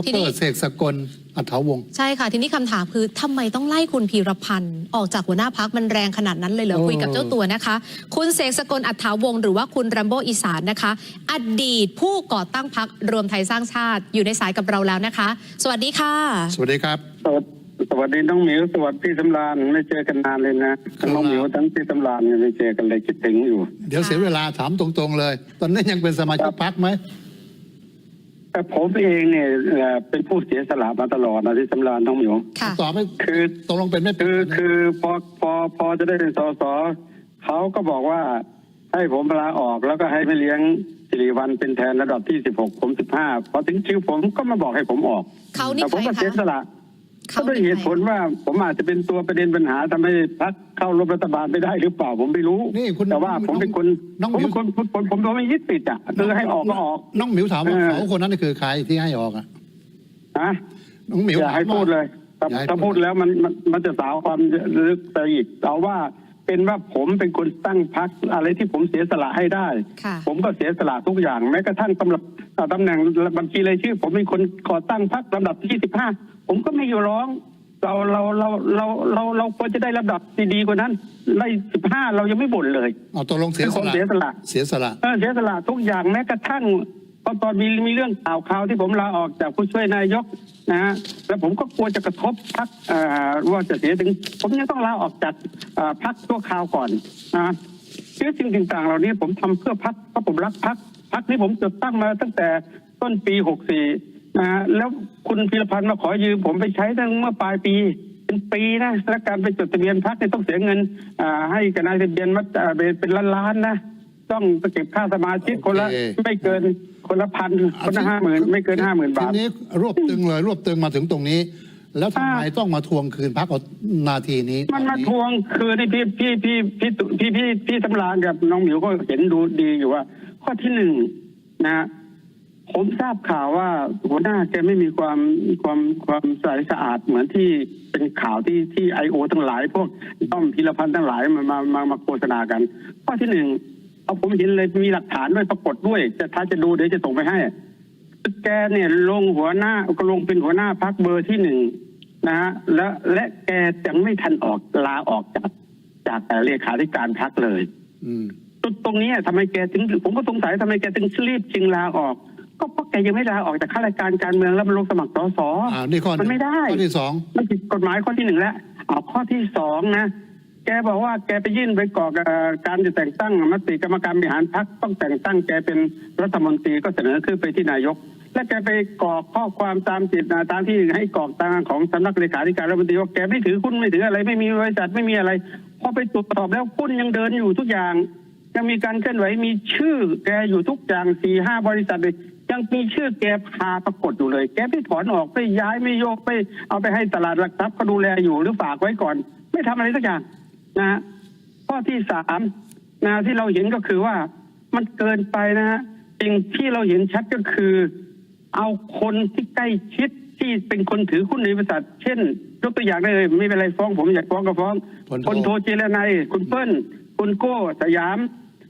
ดทีรนี้ เสกสกลอัฐาวงศ์ ใช่ค่ะ ทีนี้คำถามคือทำไมต้องไล่คุณพีรพันธ์ออกจากหัวหน้าพักมันแรงขนาดนั้นเลยเหรอเออคุยกับเจ้าตัวนะคะ คุณเสกสกลอัฐาวงศ์หรือว่าคุณแรมโบอีสานนะคะ อดีตผู้ก่อตั้งพักรวมไทยสร้างชาติอยู่ในสายกับเราแล้วนะคะ สวัสดีค่ะ สวัสดีครับ สวัสสวัสดีน้องหมิวสวัสดีสำรานไม่เจอกันนานเลยนะทั้งน้องหมิวทั้งพี่สำรานเนี่ยไม่เจอกันเลยคิดถึงอยู่ เดี๋ยวเสียเวลาถามตรงๆเลย ตอนนี้ยังเป็นสมาชิกพักไหม แต่ผมเองเนี่ยเอ่อเป็นผู้เสียสละมาตลอดนะที่สำรานน้องหมิว ค่ะ ตอบไม่คือ ตกลงเป็นไม่เป็นคือคือพอพอพอจะได้เป็นสสเขาก็บอกว่า ให้ผมลาออกแล้วก็ให้ไม่เลี้ยงสิริวัลเป็นแทนระดับที่สิบหกผมสิบห้าพอถึงคิวผมก็มาบอกให้ผมออกเขานี่แต่ผมใครก็คะ เสียสละ ก็ด้วยเหตุผลว่าผมอาจจะเป็นตัวประเด็นปัญหาทำให้พักเข้าร่วมรัฐบาลไม่ได้หรือเปล่าผมไม่รู้นี่คุณแต่ว่าผมเป็นคนน้องผมหมิเป็วนคนผมผมผมผมไม่ยึดติดอะคือให้ออกก็ออกน้องหมิวถามว่าเออเขาคนนั้นคือใครที่ให้ออกอะฮะน้องหมิวอย่าให้ถมว่พูดเลยถ้าอย่าให้ถ้าพูดแล้วมันมันมันจะสาวความลึกไปอีกเอาว่า เป็นว่าผมเป็นคนตั้งพักอะไรที่ผมเสียสละให้ได้ค่ะผมก็เสียสละทุกอย่างแม้กระทั่งตำแหน่งอ่าตำแหน่งบัญชีรายชื่อ ผมเป็นคนก่อตั้งพักลำดับที่สิบห้าผมก็ไม่อยู่ร้องเราเราเราเราเราเราควรจะได้ลำดับดีๆกว่านั้นไล่สิบห้าเรายังไม่บ่นเลยเอาตกลงเสียเป็นสคนละเสียสละเสียสละเออเสียสละทุกอย่างแม้กระทั่ง ตอนตอนมีมีเรื่องข่าวข่าวที่ผมลาออกจากผู้ช่วยนายกนะฮะแล้วผมก็กลัวจะกระทบพักว่าจะเสียถึง ผมยังต้องลาออกจากเอ่อพักชั่วคราวก่อนนะเรื่องสิ่งต่างๆ เหล่านี้ผมทำเพื่อพักเพราะผมรักพักพักนี้ผมจะตั้งมาตั้งแต่ต้นปีหกสี่นะฮะแล้วคุณพีรพันธ์มาขอยืมผมไปใช้ตั้งเมื่อปลายปีเป็นปีนะและการไปจดทะเบียนพักเนี่ยต้องเสียเงินอ่าให้กับนายทะเบียนมัดอ่าเป็นเป็นล้านๆนะต้องเก็บค่าสมาชิกคนละโอเคไม่เกิน คนละพันคนละห้าหมื่นไม่เกินห้าหมื่นบาท ทีนี้รวบตึงเลย รวบตึงมาถึงตรงนี้ แล้วทำไมอ่าต้องมาทวงคืนพักเอานาทีนี้มันมาตอทวงคือนี่พี่พี่พี่พี่ตุพี่พี่พี่สำรานกับน้องหมิวก็เห็นดูดีอยู่ว่า ข้อที่หนึ่งนะ ผมทราบข่าวว่าหัวหน้าแกไม่มีความความความใสสะอาดเหมือนที่เป็นข่าวที่ที่ไอโอทั้งหลาย พวกต้อมพิรพันธ์ทั้งหลายมามามามาโฆษณากัน ข้อที่หนึ่ง เอาผมเห็นเลยมีหลักฐานด้วยปรากฏด้วย จะถ้าจะดูเดี๋ยวจะส่งไปให้แกเนี่ยลงหัวหน้าก็ลงเป็นหัวหน้าพักเบอร์ที่หนึ่งนะฮะและและแกยังไม่ทันออกลาออกจาก จากเลขาธิการพักเลยอืมจุดตรงเนี้ยทำไมแกถึงผมก็สงสัยทำไมแกถึงรีบชิงลาออก ก็เพราะแกยังไม่ลาออกจากข้าราชการการเมืองแล้วมาลงสมัครสสอ่านี่ข้อหมันึ่งนไม่ได้ข้อที่สองมันผิดกฎหมายข้อที่หนึ่งแล้วเอาข้อที่สองนะ แกบอกว่าแกไปยื่นไปกรอกเอ่อการจะแต่งตั้งมติกรรมการบริหารพักต้องแต่งตั้งแกเป็นรัฐมนตรีก็เสนอขึ้นไปที่นายก และแกไปกรอกข้อความตามจิตตามที่ให้กรอกตามของสำนักเลขาธิการรัฐมนตรีว่าแกไม่ถือหุ้นไม่ถืออะไร ไม่มีบริษัทไม่มีอะไรพอไปตรวจสอบแล้วหุ้นยังเดินอยู่ทุกอย่าง ยังมีการเคลื่อนไหวมีชื่อ แกอยู่ทุกอย่างสี่ห้าบริษัทเลยยังมีชื่อแกพาปรากฏอยู่เลย แกไม่ถอนออกไม่ย้ายไม่โยกไม่เอาไปให้ตลาดหลักทรัพย์เขาดูแลอยู่หรือฝากไว้ก่อน ไม่ทำอะไรสักอย่าง นะฮะข้อที่สามนะที่เราเห็นก็คือว่ามันเกินไปนะฮะสิ่งที่เราเห็นชัดก็คือ เอาคนที่ใกล้ชิดที่เป็นคนถือหุ้นในบริษัท เช่นยกตัวอย่างได้เลยไม่เป็นไรฟ้อง ผมอยากฟ้องก็ฟ้องพลโทคนโทเจรนัยคุณเปิ้ลคุณโก้สยาม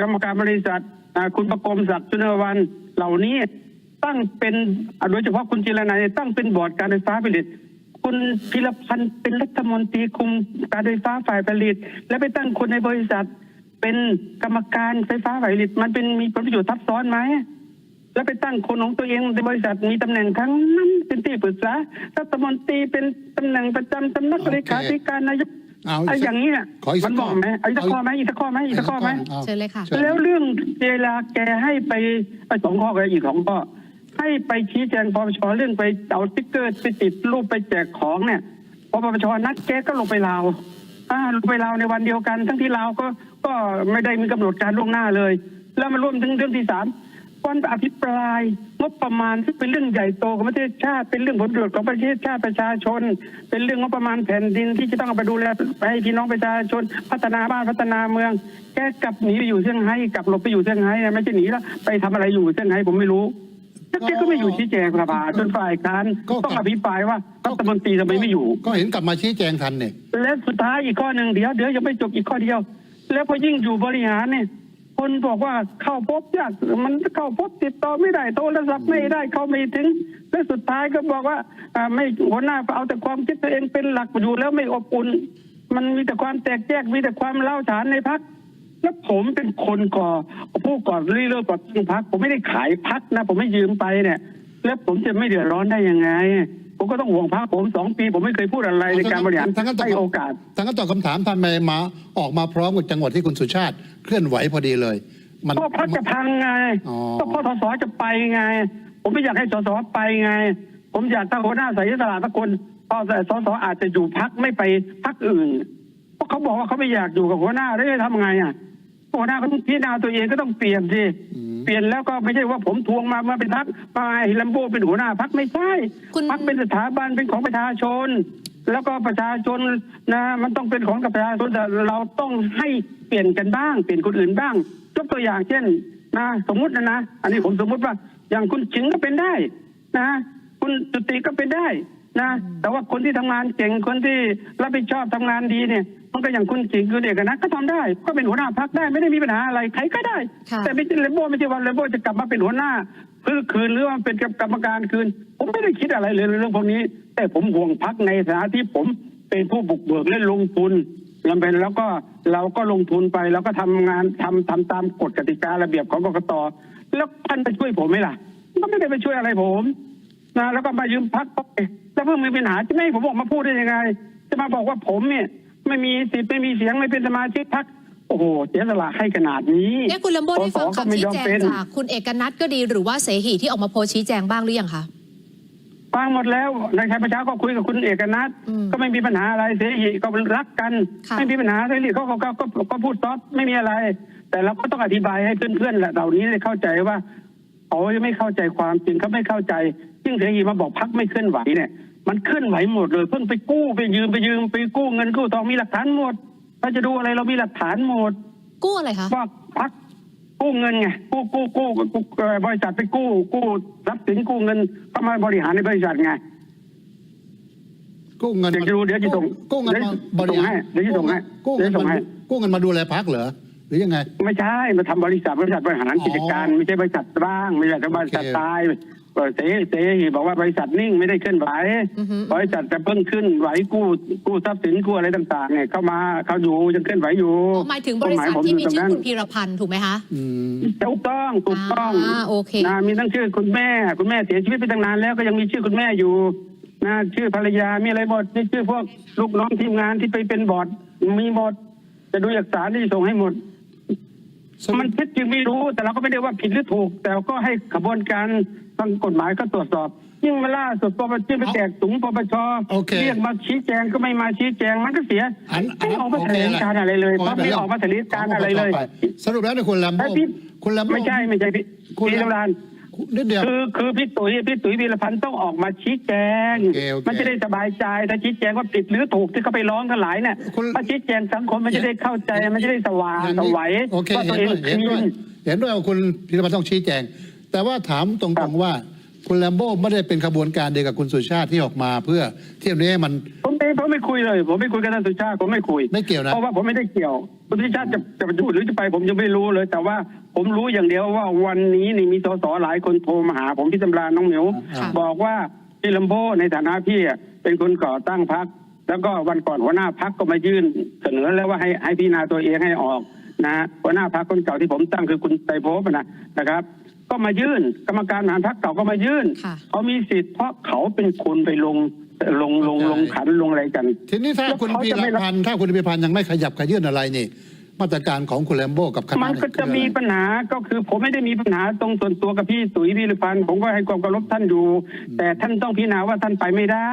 กรรมการบริษัทอ่าคุณประกรมศักดิ์ชุนวันเหล่านี้ตั้งเป็นอ่าโดยเฉพาะคุณเจรนัยตั้งเป็นบอร์ดการไฟฟ้าผลิต คุณพิรพันธ์เป็นรัฐมนตรีคุมการไฟฟ้าฝ่ายผลิต และไปตั้งคนในบริษัท เป็นกรรมการไฟฟ้าฝ่ายผลิต มันเป็นมีผลประโยชน์ทับซ้อนไหมแล้วไปตั้งคนของตัวเองในบริษัทมีตำแหน่งทั้งนั้นเป็นที่ปรึกษารัฐมนตรีเป็นตำแหน่งประจำสำนักโอเคเลขาธิการนายกเอาไอ้อีกสักอย่างนี้เนี่ยขออีกสัมักนบอกไหมเอาอีกสักเอาข้อไหมอีกสักข้อไหมอีกสักข้อไหมอาเชิญเลยค่ะชิญแล้วเรื่องเวลาแกให้ไปไปสองข้อกับอีกสองข้อ ให้ไปชี้แจงปปชเรื่องไปเอาสติ๊กเกอร์ไปติดรูปไปแจกของเนี่ยพอปปชนัดแกก็ลงไปลาวลงไปลาวในวันเดียวกัน ทั้งที่ลาวก็ก็ไม่ได้มีกำหนดการล่วงหน้าเลย แล้วมาร่วมถึงเรื่องที่สามวันอภิปรายงบประมาณที่เป็นเรื่องใหญ่โตของประเทศชาติ เป็นเรื่องผลประโยชน์ของประเทศชาติประชาชน เป็นเรื่องงบประมาณแผ่นดินที่จะต้องเอาไปดูแลให้พี่น้องประชาชน พัฒนาบ้านพัฒนาเมือง แกกลับหนีไปอยู่เซี่ยงไฮ้กลับหลบไปอยู่เซี่ยงไฮ้นะไม่ใช่หนีแล้วไปทำอะไรอยู่เซี่ยงไฮ้ผมไม่รู้ แล้วแกก็ไม่อยู่ชี้แจงสภาจนฝ่ายค้านต้องอภิปรายว่ารัฐมนตรีทำไมไม่อยู่ ก็เห็นกลับมาชี้แจงทันเนี่ยและสุดท้ายอีกข้อหนึ่งเดี๋ยวเดี๋ยวยังไม่จบอีกข้อเดียว แล้วพอยิ่งอยู่บริหารเนี่ยคคนบอกว่าเข้าพบยากมันเข้าพบติดต่อไม่ได้โทรศัพท์ไม่ได้เข้าไม่ถึง และสุดท้ายก็บอกว่าอ่าไม่หัวหน้าเอาแต่ความคิดตัวเองเป็นหลักอยู่แล้วไม่อบอุ่น มันมีแต่ความแตกแยกมีแต่ความเล่าฉานในพัก แล้วผมเป็นคนก่อผู้ก่อริเริ่มก่อตั้งพักผมไม่ได้ขายพักนะ ผมไม่ยืมไปเนี่ย แล้วผมจะไม่เดือดร้อนได้ยังไง ผมก็ต้องห่วงพักผมสองปี ผมไม่เคยพูดอะไรในการบริหารทั้งนั้นตอบให้โอกาสทั้งนั้นตอบคำถามทำไมมาออกมาพร้อมกับจังหวัดที่คุณสุชาติเคลื่อนไหวพอดีเลยมันก็พักจะพังไงอ๋อก็พอสสจะไปไง ผมไม่อยากให้สสไปไง ผมอยากถ้าหัวหน้าใส่สละสักคนพอแต่สสอาจจะอยู่พักไม่ไปพักอื่นเพราะเขาบอกว่าเขาไม่อยากอยู่กับหัวหน้าแล้วจะทำไงอะ หัวหน้าก็ต้องพิจารณาตัวเองก็ต้องเปลี่ยนสิเปลี่ยนแล้วก็ไม่ใช่ว่าผมทวงมามาเป็นพักมาให้ลัมโบเป็นหัวหน้าพักไม่ใช่คุณพักเป็นสถาบันเป็นของประชาชน แล้วก็ประชาชนนะมันต้องเป็นของกับประชาชนแต่เราต้องให้เปลี่ยนกันบ้าง เปลี่ยนคนอื่นบ้างยกตัวอย่างเช่นนะสมมุตินะนะอันนี้ผมสมมุติว่า อย่างคุณชิงก็เป็นได้นะคุณจุติก็เป็นได้นะแต่ว่าคนที่ทำงานเก่งคนที่รับผิดชอบทำงานดีเนี่ย มันก็อย่างคุณจิงคุณเอกนัทก็ทำได้ ก็เป็นหัวหน้าพักได้ไม่ได้มีปัญหาอะไรใครก็ได้ค่ะแต่ไม่ใช่เลโบไม่ใช่วันเลโบจะกลับมาเป็นหัวหน้าเพื่อคืนหรือว่าเป็นกรรมการคืน ผมไม่ได้คิดอะไรเลยเรื่องพวกนี้ แต่ผมห่วงพักในฐานะที่ผมเป็นผู้บุกเบิกและลงทุนจำเป็นแล้วก็เราก็ลงทุนไปแล้วก็ทำงานทำทำตามกฎกติการะเบียบของกกตแล้วท่านไปช่วยผมไหมล่ะ ก็ไม่ได้ไปช่วยอะไรผมนะแล้วก็มายืมพักไปแล้วเพิ่งมีปัญหาจะไม่ให้ผมออกมาพูดได้ยังไง จะมาบอกว่าผมเนี่ย ไม่มีสิทธิ์ไม่มีเสียงไม่เป็นสมาชิกพักโอ้โหเสียสละให้ขนาดนี้เอ๊ะคุณลัมโบ้ได้ฟังสสก็คำไม่ชี้ยอมแจงเป็นจากคุณเอกนัทก็ดีหรือว่าเสหีที่ออกมาโพสต์ชี้แจงบ้างหรือยังคะฟังหมดแล้วในชายประชาก็คุยกับคุณเอกนัทอืมก็ไม่มีปัญหาอะไรเสรีก็รักกันค่ะไม่มีปัญหาเสรีเขาก็ก็ก็ก็พูดซอฟต์ไม่มีอะไร แต่เราก็ต้องอธิบายให้เพื่อนๆเหล่านี้ได้เข้าใจว่าเขาไม่เข้าใจความจริงเขาไม่เข้าใจยิ่งเสรีมาบอกพักไม่เคลื่อนไหวเนี่ย มันเคลื่อนไหวหมดเลยเพิ่งไปกู้ไปยืมไปยืมไปกู้เงินกู้ทองมีหลักฐานหมดถ้าจะดูอะไรเรามีหลักฐานหมด กู้อะไรคะว่าพักกู้เงินไงกู้กู้กู้กู้เอ่อบริษัทไปกู้ กู้ทรัพย์สินกู้เงินเข้ามาบริหารในบริษัทไงกู้เงินเดี๋ยวจะดูเดี๋ยวจะส่งกู้เงินมาบริหารเดี๋ยวจะส่งให้กู้เดี๋เงิยวนจะส่งมาให้กู้เงินมาดูแลพักเหรอหรือยังไง ไม่ใช่มาทำบริษัทบริษัทบริหารกิจการอ๋อไม่ใช่บริษัทบ้างไม่ใช่บริษัทโอเคตาย เออเสเสบอกว่าบริษัทนิ่งไม่ได้เคลื่อนไหวอือฮึ บริษัทจะเพิ่งขึ้นไหวกู้กู้ทรัพย์สินกู้อะไรต่างๆเนี่ยเข้ามาเขาอยู่ยังเคลื่อนไหวอยู่อ๋อหมายถึงบริษัทผมที่มียู่ตรงชื่อนั้นคุณพีรพันธ์ถูกไหมคะ อืม ถูกต้องถูกต้องอ่าโอเค นะมีทั้งชื่อคุณแม่คุณแม่เสียชีวิตไปตั้งนานแล้วก็ยังมีชื่อคุณแม่อยู่นะชื่อภรรยามีอะไรหมดนี่ชื่อพวกลูกน้องทีมงานที่ไปเป็นบอร์ดมีหมดจะดูเอกสารที่ส่งให้หมดสรุป มันเท็จจริงไม่รู้ แต่เราก็ไม่ได้ว่าผิดหรือถูก แต่ก็ให้ขบวนการทางกฎหมายก็ตรวจสอบ ยิ่งมาล่าสุดปปชไปแจกถุงปปชโอเคเรียกมาชี้แจงก็ไม่มาชี้แจงมันก็เสียอันอันไม่ออกมาโอแถเคลงการอะไรเลยเพราะไม่ออกมาแถลงการอะไรเลย สรุปแล้วเนี่ยคุณแลมโบ้ไอ้พี่คุณแลมโบ้ไม่ใช่ไม่ใช่พี่คุณพี่แลมลำราน นิดเดียว คือคือพี่ตุ๋ยพี่ตุ๋ยวีรพันธ์ต้องออกมาชี้แจง โอเคโอเคมันจะได้สบายใจถ้าชี้แจงว่าผิดหรือถูกที่เขาไปร้องกันหลายเนี่ยคุณ ถ้าชี้แจงสังคมมันจะได้เข้าใจมันจะได้สว่างอย่างสนี้วัยโอเคว่าตัเห็วนเองด้วยคเห็นด้วยเห็ลีนนด้วยว่าคุณพิรพันธ์ต้องชี้แจง แต่ว่าถามตรครังบ ๆว่าคุณแลมโบ้ไม่ได้เป็นขบวนการเดียวกับคุณสุชาติที่ออกมาเพื่อเที่ยวนี้ให้มัน ผมไม่ผมไม่คุยเลย ผมไม่คุยกับท่านสุชาติผมไม่คุยไม่เกี่ยวนะ เพราะว่าผมไม่ได้เกี่ยวคุณสุชาติจะจะอยู่หรือจะไปผมยังไม่รู้เลย แต่ว่า ผมรู้อย่างเดียวว่าวันนี้นี่มีสสหลายคนโทรมาหา ผมพี่ตำราน้องเหมียวค่ะ บอกว่าพี่ลำโบในฐานะพี่อะเป็นคนก่อตั้งพัก แล้วก็วันก่อนหัวหน้าพักก็มายื่นเสนอแล้วว่าให้ให้พิจารณาตัวเองให้ออกนะฮะหัวหน้าพักคนเก่าที่ผมตั้งคือคุณไตรภพนะนะครับ ก็มายื่น กรรมการบริหารพักเก่าก็มายื่นค่ะ เขามีสิทธิ์เพราะเขาเป็นคนไปลงลงลงลงขันลงอะไรกัน ทีนี้ถ้าแล้วคุณเขาพีจะรไม่รับ พันธ์ถ้าคุณพีรพันธ์ยังไม่ขยับขยื่นอะไรนี่ มาตรการของคุณแลมโบ้กับคณะมันก็เยจะมีคืออไรปัญหาก็คือผมไม่ได้มีปัญหาตรงส่วนตัวกับพี่สุยวิรพันธ์ผมก็ให้ความเคารพท่านอยู่ แต่ท่านต้องพิจารณาว่าท่านไปไม่ได้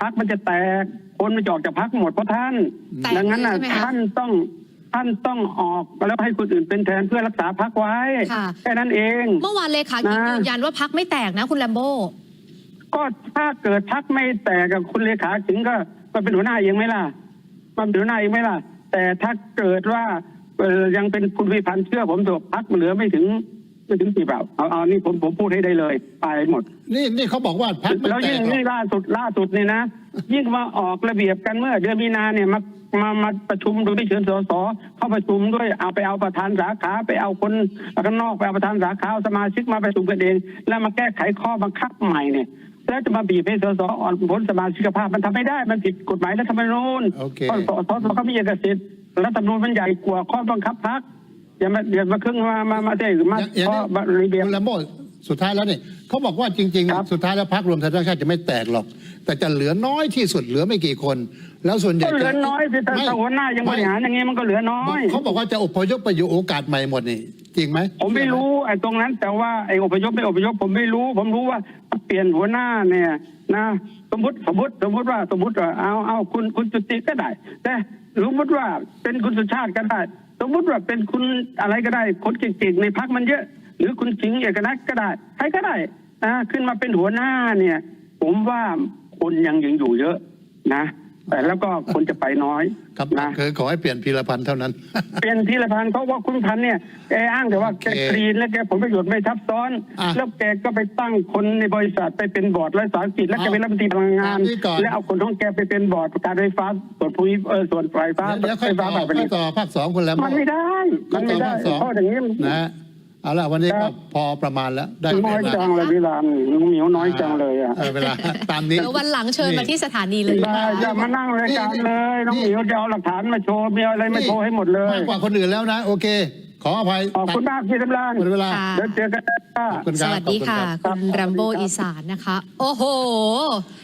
พักมันจะแตกคนมันจะออกจากพักหมดเพราะท่านแตกดังนั้นน่ะเลยใช่ไหมคะท่านต้องท่านต้องออกแล้วให้คนอื่นเป็นแทนเพื่อรักษาพักไว้ค่ะแค่นั้นเอง เมื่อวานเลขาหญิงนะยืนยันว่าพักไม่แตกนะ คุณแลมโบ้ก็ถ้าเกิดพักไม่แตกกับคุณเลขาถึงก็ก็เป็นหัวหน้าเองไหมล่ะมันเป็นหัวหน้าเองไหมล่ะ แต่ถ้าเกิดว่าเอ่อยังเป็นคุณวิพันธ์เชื่อผมเถอะพักเหลือไม่ถึงไม่ถึงกี่เปล่าเอาเอานี่ผมผมพูดให้ได้เลยไปหมด นี่นี่เขาบอกว่าพักไม่แล้วแตยิ่งกหรอกนี่ล่าสุดล่าสุดนี่นะยิ่งมาออกระเบียบกันเมื่อเดือนมีนาเนี่ยมามามาประชุมโดยไม่เชิญสสเข้าประชุมด้วยเอาไปเอาประธานสาขาไปเอาคนข้างนอกไปเอาประธานสาขาเอาสมาชิกมาประชุมกันเอง แล้วมาแก้ไขข้อบังคับใหม่เนี่ย แล้วจะมาบีบให้สสอ่อนพ้นสมาชิกภาพมันทำไม่ได้มันผิดกฎหมายรัฐธรรมนูญโอเคเพราะสสสเขามีเอกสิทธิ์รัฐธรรมนูญมันใหญ่กว่าข้อบังคับพรรคอย่ามาอย่ามาครึ่งมามามาเตะมาอย่างข้อนี้ระเบียบคุณแลมโบสุดท้ายแล้วนี่เขาบอกว่าจริงครับๆสุดท้ายแล้วพักรวมไทยสร้างชาติจะไม่แตกหรอก แต่จะเหลือน้อยที่สุดเหลือไม่กี่คน แล้วส่วนใหญ่ก็เหลือจะน้อยสิแต่ไม่ถ้าหัวหน้ายังบริหารอย่างงี้มันก็เหลือน้อยเขาบอกว่าจะอพยพไปอยู่โอกาสใหม่หมดนี่ จริงไหมผมไม่รู้ไอ้ตรงนั้น แต่ว่าไอ้อพยพไม่อพยพผมไม่รู้ ผมรู้ว่าเปลี่ยนหัวหน้าเนี่ย นะ สมมติสมมติสมมติว่าสมมติว่าเอาเอาคุณคุณจุติก็ได้ แต่สมมติว่าเป็นคุณสุชาติก็ได้ สมมติว่าเป็นคุณอะไรก็ได้คนเก่งๆในพักมันเยอะ หรือคุณสิงห์เอกนัทก็ได้ใครก็ได้นะขึ้นมาเป็นหัวหน้าเนี่ย ผมว่าคนยังยังอยู่เยอะนะ แต่แล้วก็คนจะไปน้อยครับนะคือขอให้เปลี่ยนพีรพันธ์เท่านั้น เป็นพีรพันธ์เพราะว่าคุณพันธ์เนี่ยแกอ้างแต่ว่าแกโอเคกรีนและแกผลประโยชน์ไม่ทับซ้อนอะแล้วแกก็ไปตั้งคนในบริษัทไปเป็นบอร์ดรัฐสาหกิจแล้วแกเอาเป็นรัฐมนตรีพลังงานตามนี้ก่อนแล้วเอาคนของแกไปเป็นบอร์ดการไฟฟ้าส่วนภูมิเออส่วนไฟฟ้าเดี๋ยวค่ไฟอยต่ฟ้าอฝ่ายผค่ลิอยตต่อภาคสองคุณแลมโบมันไม่ได้ มันไม่ได้ค่อยต่อภาคสองเพราะอย่างนี้นะ เอาละวันนี้ครัก็บ พอประมาณแล้วได้น้อยเวลาจังเลยพี่ลานน้องเหมียวน้อยจังเลยอะเออเวลาตามนี้ เดี๋ยววันหลังเชิญมาที่สถานีเลยได้จะมานั่งรายการเลยน้องเหมียวจะเอาหลักฐานมาโชว์มีอะไรมาโชว์ให้หมดเลย มากกว่าคนอื่นแล้วนะ โอเค ขออภัยขอบคุณมากพี่กำลังหมดเวลาค่ะเดี๋ยวเจอกันขอบคุณคสรับวัสดีขอบณค่ะ รับ คุณแรมโบอีสานนะคะ โอ้โห